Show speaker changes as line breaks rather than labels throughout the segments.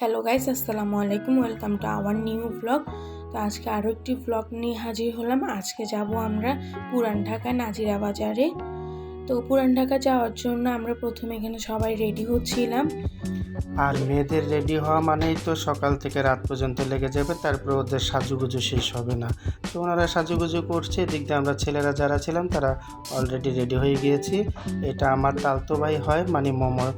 Hello guys আসসালামু আলাইকুম welcome to our new blog তো আজকে আরও একটি ব্লগ নিয়ে হাজির হলাম। আজকে যাব আমরা পুরান ঢাকা নাজিরা বাজারে। তো পুরান ঢাকা যাওয়ার জন্য আমরা প্রথমে এখানে সবাই রেডি হচ্ছিলাম।
আর মেয়েদের রেডি হওয়া মানেই তো সকাল থেকে রাত পর্যন্ত লেগে যাবে, তারপরে ওদের সাজুগুজু শেষ হবে না। তো ওনারা সাজুগুজু করছে, এদিক দিয়ে আমরা ছেলেরা যারা ছিলাম, তারা অলরেডি রেডি হয়ে গিয়েছি। এটা আমার তালতো ভাই হয় মানে মমর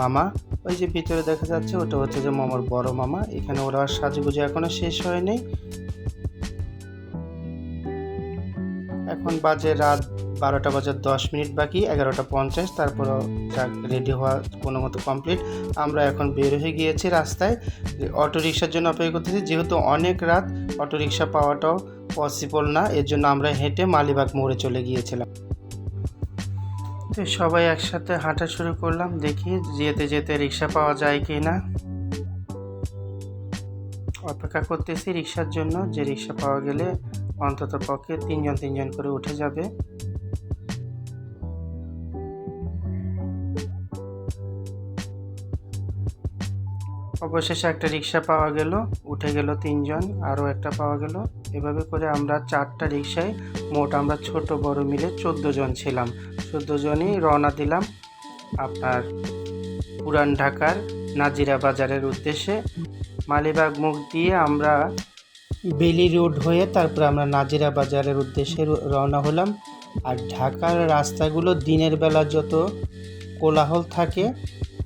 মামা, ওই যে ভিতরে দেখা যাচ্ছে, ওটা হচ্ছে যে মামার বড় মামা। এখানে ওরা সাজুগুজু এখনও শেষ হয়নি। এখন বাজে রাত বারোটা বাজার দশ মিনিট বাকি, এগারোটা পঞ্চাশ, তারপর রেডি হওয়া কোনো মতো কমপ্লিট আমরা এখন বের হয়ে গিয়েছি রাস্তায়। অটো রিক্সার জন্য অপেক্ষা করতেছি, যেহেতু অনেক রাত অটো রিক্সা পাওয়াটাও পসিবল না, এর জন্য আমরা হেঁটে মালিবাগ মোড়ে চলে গিয়েছিলাম। তো সবাই একসাথে হাঁটা শুরু করলাম, দেখি যেতে যেতে রিক্সা পাওয়া যায় কি না অপেক্ষা করতেছি রিক্সার জন্য, যে রিক্সা পাওয়া গেলে অন্তত পক্ষে তিনজন তিনজন করে উঠে যাবে। অবশেষে একটা রিক্সা পাওয়া গেল, উঠে গেল তিনজন, আরও একটা পাওয়া গেল। এভাবে করে আমরা চারটা রিক্সায় মোট আমরা ছোট বড় মিলে চোদ্দ জন ছিলাম। চোদ্দ জনই রওনা দিলাম আপনার পুরান ঢাকার নাজিরা বাজারের উদ্দেশ্যে। মালিবাগ মুখ দিয়ে আমরা বেলি রোড হয়ে তারপর আমরা নাজিরা বাজারের উদ্দেশ্যে রওনা হলাম। আর ঢাকার রাস্তাগুলো দিনের বেলা যত কোলাহল থাকে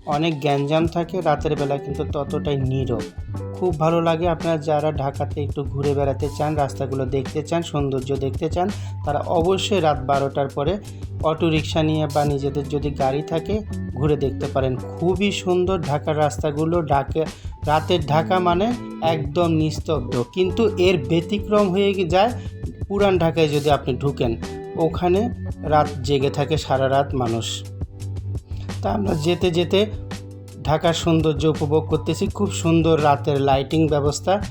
অনেক গ্যাঞ্জাম থাকে রাতের বেলা, কিন্তু ততটাই নীরব। খুব ভালো লাগে আপনারা যারা ঢাকাতে একটু ঘুরে বেড়াতে চান, রাস্তাগুলো দেখতে চান, সৌন্দর্য দেখতে চান, তারা অবশ্যই রাত বারোটার পরে অটো রিক্সা নিয়ে বা নিজেদের যদি গাড়ি থাকে, ঘুরে দেখতে পারেন। খুবই সুন্দর ঢাকার রাস্তাগুলো। ঢাকা, রাতের ঢাকা মানে একদম নিস্তব্ধ। কিন্তু এর ব্যতিক্রম হয়ে যায় পুরান ঢাকায় যদি আপনি ঢুকেন। ওখানে রাত জেগে থাকে সারা রাত মানুষ। তা আমরা যেতে যেতে ঢাকার সৌন্দর্য উপভোগ করতেছি। খুব সুন্দর রাতের লাইটিং ব্যবস্থা,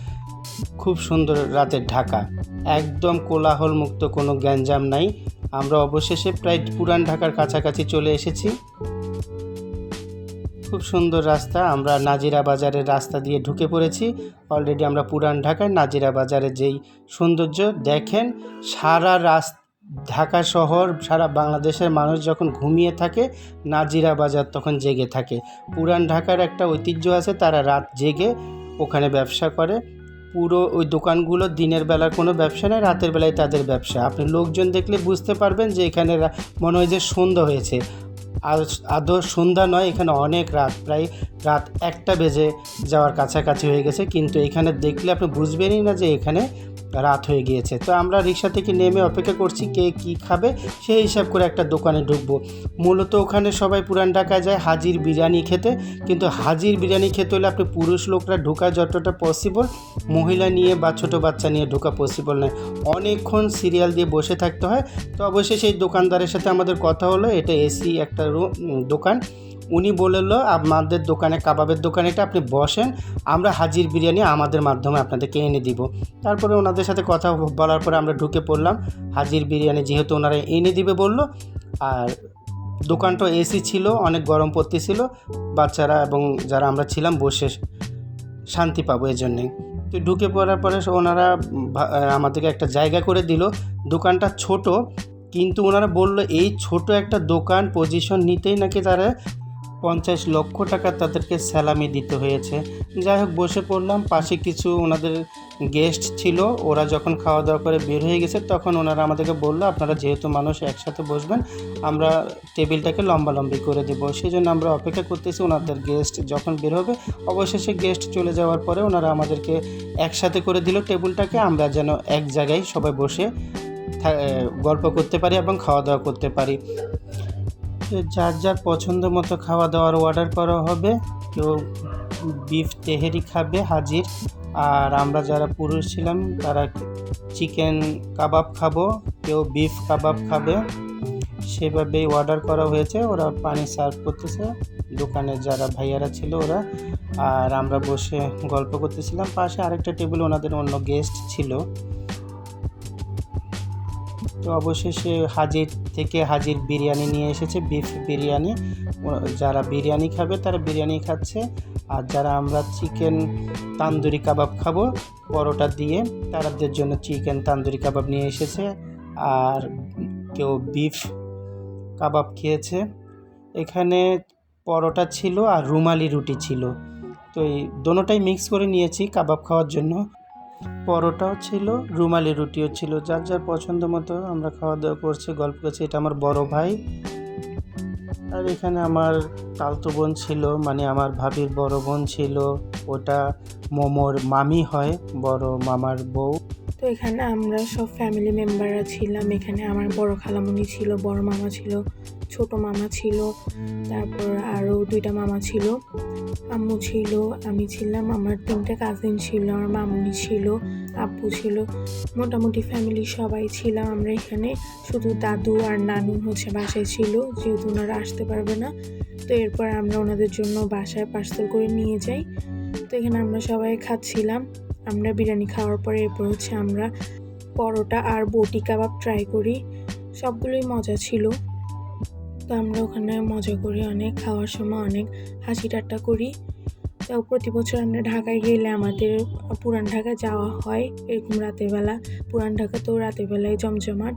খুব সুন্দর রাতের ঢাকা। একদম কোলাহল মুক্ত কোনো গ্যাঞ্জাম নাই। আমরা অবশেষে প্রায় পুরান ঢাকার কাছাকাছি চলে এসেছি। খুব সুন্দর রাস্তা, আমরা নাজিরা বাজারের রাস্তা দিয়ে ঢুকে পড়েছি। অলরেডি আমরা পুরান ঢাকায় নাজিরা বাজারের যেই সৌন্দর্য, দেখেন সারা রাস্তা ঢাকা শহর, সারা বাংলাদেশের মানুষ যখন ঘুমিয়ে থাকে, নাজিরা বাজার তখন জেগে থাকে। পুরান ঢাকার একটা ঐতিহ্য আছে, তারা রাত জেগে ওখানে ব্যবসা করে। পুরো ওই দোকানগুলো দিনের বেলার কোনো ব্যবসা নেই, রাতের বেলায় তাদের ব্যবসা। আপনি লোকজন দেখলে বুঝতে পারবেন যে এখানে মনে হয় যে সন্ধ্যা হয়েছে। আদৌ সন্ধ্যা নয়, এখানে অনেক রাত, প্রায় রাত একটা বেজে যাওয়ার কাছাকাছি হয়ে গেছে। কিন্তু এখানে দেখলে আপনি বুঝবেনই না যে এখানে রাত হয়ে গিয়েছে। তো আমরা রিক্সা থেকে নেমে অপেক্ষা করছি কে কি খাবে, সেই হিসাব করে একটা দোকানে ঢুকবো। মূলত ওখানে সবাই পুরান ঢাকায় যায় হাজির বিরিয়ানি খেতে। কিন্তু হাজির বিরিয়ানি খেতে হলে আপনি পুরুষ লোকরা ঢোকা যতটা পসিবল মহিলা নিয়ে বা ছোটো বাচ্চা নিয়ে ঢোকা পসিবল নয়। অনেকক্ষণ সিরিয়াল দিয়ে বসে থাকতে হয়। তো অবশ্যই সেই দোকানদারের সাথে আমাদের কথা হলো, এটা এসি একটা দোকান। উনি বলল আমাদের দোকানে, কাবাবের দোকানে এটা আপনি বসেন, আমরা হাজির বিরিয়ানি আমাদের মাধ্যমে আপনাদেরকে এনে দিব। তারপরে ওনাদের সাথে কথা বলার পরে আমরা ঢুকে পড়লাম। হাজির বিরিয়ানি যেহেতু ওনারা এনে দিবে বলল, আর দোকানটা এসি ছিল, অনেক গরম পড়তে ছিল, বাচ্চারা এবং যারা আমরা ছিলাম বসে শান্তি পাবো এই জন্যেই তো ঢুকে পড়ার পরে ওনারা আমাদেরকে একটা জায়গা করে দিল। দোকানটা ছোট, কিন্তু ওনারা বলল, এই ছোট একটা দোকান পজিশন নিতেই নাকি তারা পঞ্চাশ লক্ষ টাকা তাদেরকে স্যালামি দিতে হয়েছে। যাই হোক, বসে পড়লাম। পাশে কিছু ওনাদের গেস্ট ছিল। ওরা যখন খাওয়া দাওয়া করে বের হয়ে গেছে, তখন ওনারা আমাদেরকে বলল, আপনারা যেহেতু মানুষ একসাথে বসবেন, আমরা টেবিলটাকে লম্বালম্বি করে দেবো। সেই জন্য আমরা অপেক্ষা করতেছি ওনাদের গেস্ট যখন বের হবে। অবশেষে গেস্ট চলে যাওয়ার পরে ওনারা আমাদেরকে একসাথে করে দিল টেবিলটাকে। আমরা যেন এক জায়গায় সবাই বসে গল্প করতে পারি এবং খাওয়া দাওয়া করতে পারি। যার যার পছন্দ মতো খাওয়া দাওয়ার অর্ডার করা হবে, কেউ বিফ তেহেরি খাবে, হাজির। আর আমরা যারা পুরুষ ছিলাম, তারা চিকেন কাবাব খাব, কেউ বিফ কাবাব খাবে। সেভাবেই অর্ডার করা হয়েছে, ওরা পানি সার্ভ করতেছে। দোকানে যারা ভাইয়ারা ছিল ওরা। আর আমরা বসে গল্প করতেছিলাম, পাশে আরেকটা টেবিল ওনাদের অন্য গেস্ট ছিল। তো অবশেষে হাজির থেকে হাজির বিরিয়ানি নিয়ে এসেছে বিফ বিরিয়ানি। যারা বিরিয়ানি খাবে তারা বিরিয়ানি খাচ্ছে, আর যারা আমরা চিকেন তান্দুরি কাবাব খাব, পরোটা দিয়ে, তাদের জন্য চিকেন তান্দুরি কাবাব নিয়ে এসেছে। আর কেউ বিফ কাবাব খেয়েছে। এখানে পরোটা ছিল আর রুমালি রুটি ছিল। তো এই দোনোটাই মিক্স করে নিয়েছি কাবাব খাওয়ার জন্য। পরোটাও ছিল, রুমালি রুটিও ছিল। যার যার পছন্দ মতো আমরা খাওয়া দাওয়া করছি, গল্প করছি। এটা আমার বড় ভাই। আর এখানে আমার তালতো বোন ছিল মানে আমার ভাবির বড় বোন ছিল। ওটা মোমোর মামি হয়, বড় মামার বউ।
তো এখানে আমরা সব ফ্যামিলি মেম্বাররা ছিলাম। এখানে আমার বড় খালামুনি ছিল, বড় মামা ছিল, ছোট মামা ছিল, তারপর আরও দুইটা মামা ছিল। আম্মু ছিল, আমি ছিলাম, আমার তিনটা কাজিন ছিল, আমার মামুনি ছিল, আব্বু ছিল। মোটামুটি ফ্যামিলি সবাই ছিলাম আমরা এখানে শুধু দাদু আর নানু হচ্ছে বাসায় ছিল, যেহেতু ওনারা আসতে পারবে না। তো এরপর আমরা ওনাদের জন্য বাসায় পার্সেল করে নিয়ে যাই। তো এখানে আমরা সবাই খাচ্ছিলাম। আমরা বিরিয়ানি খাওয়ার পরে এরপর হচ্ছে আমরা পরোটা আর বটি কাবাব ট্রাই করি। সবগুলোই মজা ছিল। তো আমরা ওখানে মজা করি অনেক খাওয়ার সময় অনেক হাসি ঠাট্টা করি। তো প্রতি বছর আমরা ঢাকায় গেলে আমাদের পুরান ঢাকায় যাওয়া হয় এরকম রাতের বেলা পুরান ঢাকা তো রাতের বেলায় জমজমাট।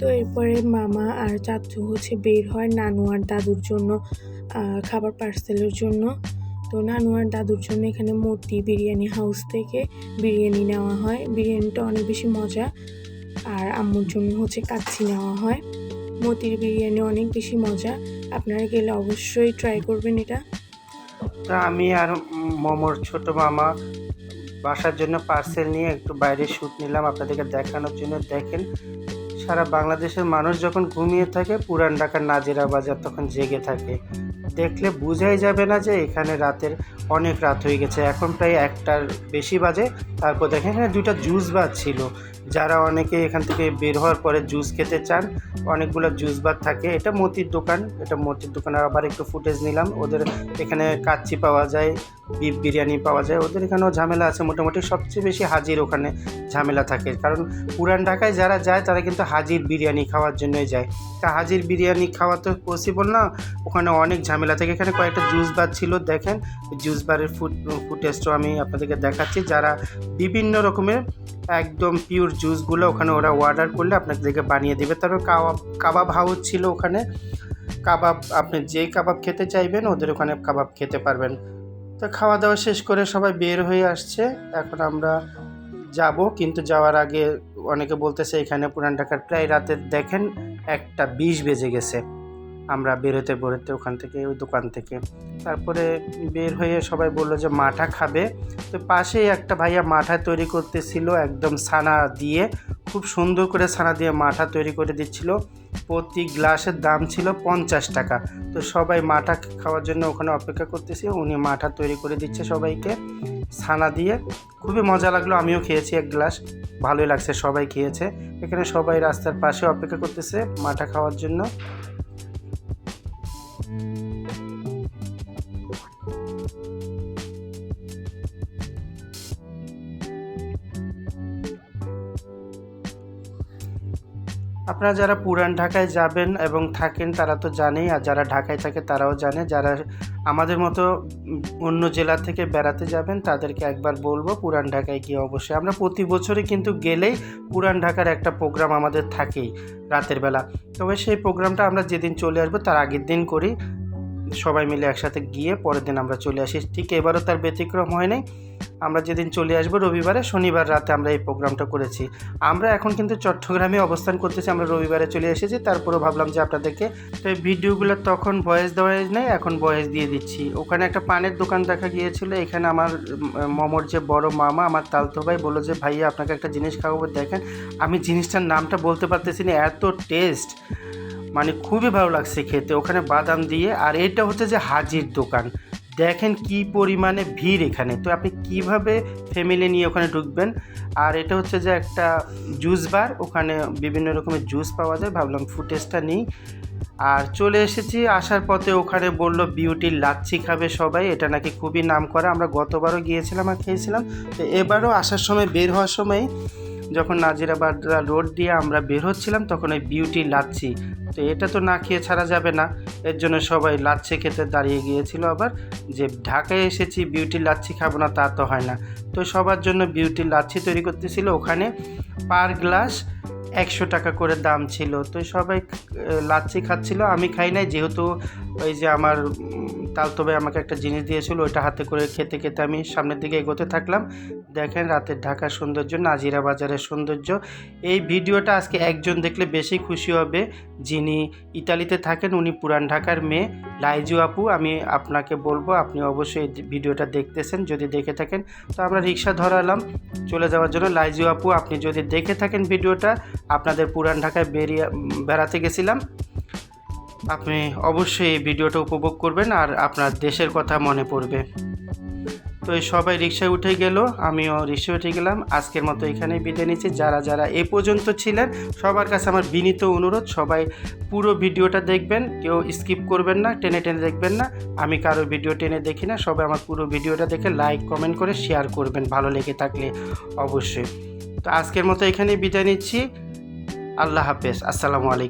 তো এরপরে মামা আর চাচু হচ্ছে বের হয় নানু আর দাদুর জন্য খাবার পার্সেলের জন্য। তো নানু আর দাদুর জন্য এখানে মতি বিরিয়ানি হাউস থেকে বিরিয়ানি নেওয়া হয়। বিরিয়ানিটা অনেক বেশি মজা। আর আম্মুর জন্য হচ্ছে কাচ্চি নেওয়া হয়। মতির বিরিয়ানি অনেক বেশি মজা। আপনারা গেলে অবশ্যই ট্রাই করবেন এটা।
তা আমি আর মোমোর ছোট মামা বাসার জন্য পার্সেল নিয়ে একটু বাইরে শ্যুট নিলাম আপনাদেরকে দেখানোর জন্য। দেখেন, সারা বাংলাদেশের মানুষ যখন ঘুমিয়ে থাকে, পুরান ঢাকার নাজিরা বাজার তখন জেগে থাকে। দেখলে বোঝাই যাবে না যে এখানে রাতের অনেক রাত হয়ে গেছে। এখন প্রায় একটার বেশি বাজে। তারপর দেখেন এখানে দুইটা জুস বার ছিল। যারা অনেকে এখান থেকে বের হওয়ার পরে জুস খেতে চান, অনেকগুলো জুস বার থাকে। এটা মতির দোকান, এটা মতির দোকানে আবার একটু ফুটেজ নিলাম। ওদের এখানে কাচ্চি পাওয়া যায় বিফ বিরিয়ানি পাওয়া যায়। ওদের এখানেও ঝামেলা আছে। মোটামুটি সবচেয়ে বেশি হাজির ওখানে ঝামেলা থাকে। কারণ পুরান ঢাকায় যারা যায়, তারা কিন্তু হাজির বিরিয়ানি খাওয়ার জন্যই যায়। তা হাজির বিরিয়ানি খাওয়া তো পসিবল না। ওখানে অনেক ঝামেলা থাকে। এখানে কয়েকটা জুস বার ছিল, দেখেন। জুস বারের ফুড ফুটেজটাও আমি আপনাদেরকে দেখাচ্ছি। যারা বিভিন্ন রকমের একদম পিওর জুসগুলো ওখানে ওরা অর্ডার করলে আপনাদেরকে বানিয়ে দেবে। তারপর কাবাব কাবাব হাউস ছিল ওখানে। কাবাব আপনি যেই কাবাব খেতে চাইবেন, ওদের ওখানে কাবাব খেতে পারবেন। তো খাওয়া দাওয়া শেষ করে সবাই বের হয়ে আসছে। এখন আমরা যাব, কিন্তু যাওয়ার আগে অনেকে বলতেছে এখানে পুরান ঢাকার প্রায় রাতে দেখেন একটা বিষ বেজে গেছে। আমরা বেরোতে বেরোতে ওখান থেকে, ওই দোকান থেকে। তারপরে বের হয়ে সবাই বলল যে, মাঠা খাবে। তো পাশেই একটা ভাইয়া মাঠা তৈরি করতেছিল, একদম ছানা দিয়ে। খুব সুন্দর করে ছানা দিয়ে মাঠা তৈরি করে দিচ্ছিল। প্রতি গ্লাসের দাম ছিল পঞ্চাশ টাকা। তো সবাই মাঠা খাওয়ার জন্য ওখানে অপেক্ষা করতেছি। উনি মাঠা তৈরি করে দিচ্ছে সবাইকে ছানা দিয়ে। খুবই মজা লাগল, আমিও খেয়েছি এক গ্লাস। ভালোই লাগছে, সবাই খেয়েছে। এখানে সবাই রাস্তার পাশে অপেক্ষা করতেছে মাঠা খাওয়ার জন্য। আপনারা যারা পুরান ঢাকায় যাবেন এবং থাকেন তারা তো জানেই, আর যারা ঢাকায় থাকে তারাও জানে। যারা আমাদের মতো অন্য জেলা থেকে বেড়াতে যাবেন, তাদেরকে একবার বলব পুরান ঢাকায় গিয়ে অবশ্যই। আমরা প্রতি বছরই কিন্তু গেলেই পুরান ঢাকার একটা প্রোগ্রাম আমাদের থাকেই রাতের বেলা। তবে সেই প্রোগ্রামটা আমরা যেদিন চলে আসব তার আগের দিন করি। সবাই মিলে একসাথে গিয়ে পরের দিন আমরা চলে আসি। ঠিক এবারও তার ব্যতিক্রম হয় নাই। আমরা যেদিন চলে আসব রবিবারে, শনিবার রাতে আমরা এই প্রোগ্রামটা করেছি। আমরা এখন কিন্তু চট্টগ্রামে অবস্থান করতেছি, আমরা রবিবারে চলে এসেছি। তারপরেও ভাবলাম যে আপনাদেরকে, তো এই ভিডিওগুলো তখন ভয়েস দেওয়া নেই, এখন ভয়েস দিয়ে দিচ্ছি। ওখানে একটা পানের দোকান দেখা গিয়েছিল, এখানে আমার মমর যে বড় মামা, আমার তালতো ভাই বলল যে, ভাইয়া, আপনাকে একটা জিনিস খাওয়াবো, দেখেন, আমি জিনিসটার নামটা বলতে পারতেছি না, এত টেস্ট মানে খুবই ভালো লাগছে খেতে। ওখানে বাদাম দিয়ে, আর এটা হচ্ছে যে হাজির দোকান। দেখেন কি পরিমাণে ভিড় এখানে। তো আপনি কীভাবে ফ্যামিলি নিয়ে ওখানে ঢুকবেন? আর এটা হচ্ছে যে একটা জুস বার ওখানে বিভিন্ন রকমের জুস পাওয়া যায়। ভাবলাম ফুটেজটা নিই। আর চলে এসেছি, আসার পথে ওখানে বলল বিউটির লাচ্ছি খাবে সবাই। এটা নাকি খুবই নাম করা আমরা গতবারও গিয়েছিলাম আর খেয়েছিলাম। তো এবারও আসার সময়, বের হওয়ার সময় যখন নাজিরাবাদ রোড দিয়ে আমরা বের হচ্ছিলাম, তখন ওই বিউটি লাচ্ছি। তো এটা তো না খেয়ে ছাড়া যাবে না। এর জন্য সবাই লাচ্ছি খেতে দাঁড়িয়ে গিয়েছিল আবার যে ঢাকায় এসেছি বিউটি লাচ্ছি খাব না, তা তো হয় না। তো সবার জন্য বিউটি লাচ্ছি তৈরি করতেছিল। ওখানে পার গ্লাস একশো টাকা করে দাম ছিল। তো সবাই লাচ্ছি খাচ্ছিল। আমি খাই নাই, যেহেতু ওই যে আমার তালতবে আমাকে একটা জিনিস দিয়েছিল, ওইটা হাতে করে খেতে খেতে আমি সামনের দিকে এগোতে থাকলাম। দেখেন রাতের ঢাকার সৌন্দর্য, নাজিরা বাজারের সৌন্দর্য। এই ভিডিওটা আজকে একজন দেখলে বেশি খুশি হবে। যিনি ইতালিতে থাকেন, উনি পুরান ঢাকার মেয়ে। লাইজু আপু, আমি আপনাকে বলব, আপনি অবশ্যই ভিডিওটা দেখতেছেন, যদি দেখে থাকেন। তো আমরা রিক্সা ধরালাম, চলে যাওয়ার জন্য। লাইজু আপু, আপনি যদি দেখে থাকেন ভিডিওটা, আপনাদের পুরান ঢাকায় বেরিয়ে, বেড়াতে গেছিলাম। আপনি অবশ্যই এই ভিডিওটা উপভোগ করবেন, আর আপনার দেশের কথা মনে পড়বে। তো এই সবাই রিক্সায় উঠে গেল, আমিও রিক্সায় উঠে গেলাম। আজকের মতো এখানেই বিদায় নিচ্ছি। যারা যারা এ পর্যন্ত ছিলেন, সবার কাছে আমার বিনীত অনুরোধ, সবাই পুরো ভিডিওটা দেখবেন, কেউ স্কিপ করবেন না, টেনে টেনে দেখবেন না। আমি কারও ভিডিও টেনে দেখি না, সবাই আমার পুরো ভিডিওটা দেখে লাইক কমেন্ট করে শেয়ার করবেন, ভালো লেগে থাকলে অবশ্যই। তো আজকের মতো এখানেই বিদায় নিচ্ছি। আল্লাহ হাফেজ। আসসালামু আলাইকুম।